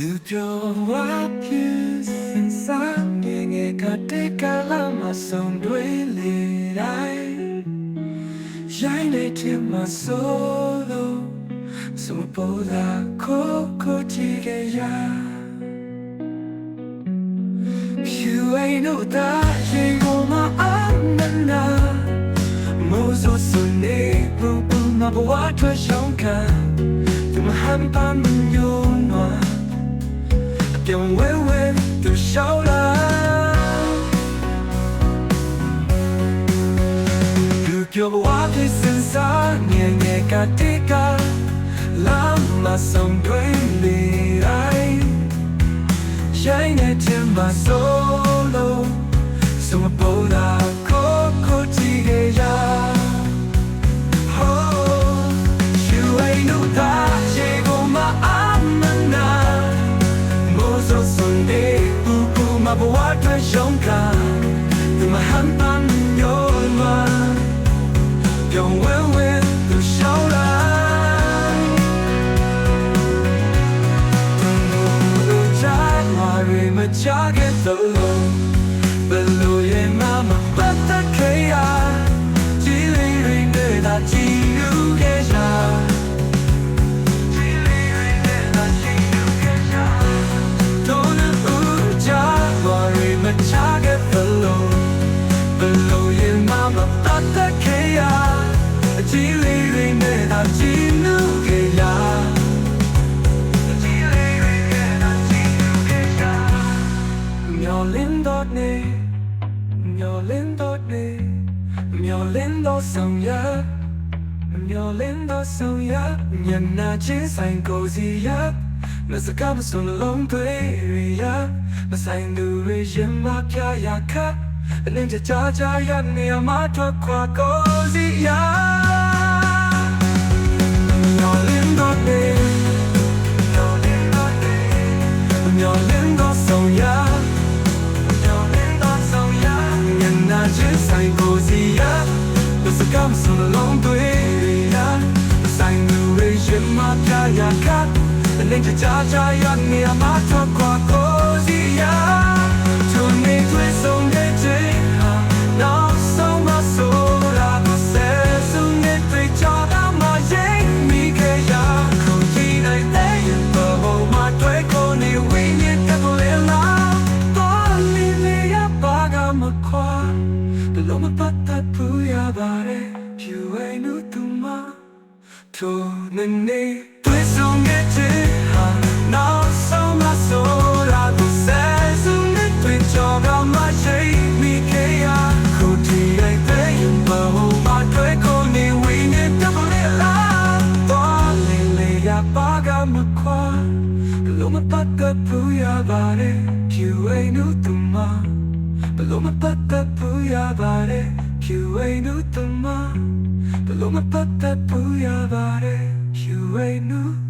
လူပြောဝါဖြစ်စင်စားငယ်ငယ်ကတေကလာမဆုံးတွေလေတိုင်းရိုင်းနေတယ်မဆိုလို့စမပေါ်လာကိုကိုကြည့်ကြရ You ain't no that you go my amana Mozo sunne bu bu na bwa twa shong kan Tu ma han pa mun yo no ပြန်ဝဲဝဲသူရှောက်လာလူပြောဘဝဖြစ်စင် bubu ma bwa twa shonka Tu မျောလင်းတော့နေမျောလင်းတော့နေမျောလင်းတော့ဆောင်ရမျောလင်းတော့ဆောင်ရညနာချင်းဆိုင်ကိုစီရမစကားမစုံလုံးတွေရမဆိုင်သူတွေရင်မပြရခတ်အလင်းကြကြကြရနေမှာထွက်ခွာကိုစီရ na chứ sai cô gì ya Tôi sẽ cảm xúc lòng tôi ya Sai người rây duyên mà cha ya khát Nên cha cha cha ya Nia mà thoát qua cô gì ya Cho nên tôi sống để chế The lo ma pata pu ya bare You ain't no tu ma To ne ne Tôi sống để chế ha Nào sao mà số ra Cô sẽ sống để tôi cho ta mà dễ mi kê ya Cô thì anh tế Bờ hồ mà thuê cô ဘလို့မပတ်သက်ဘူးရပါတယ်ဖြူဝိနုတမဘလို့မပတ်သက်ဘူးရပါတယ်ဖြူဝိနု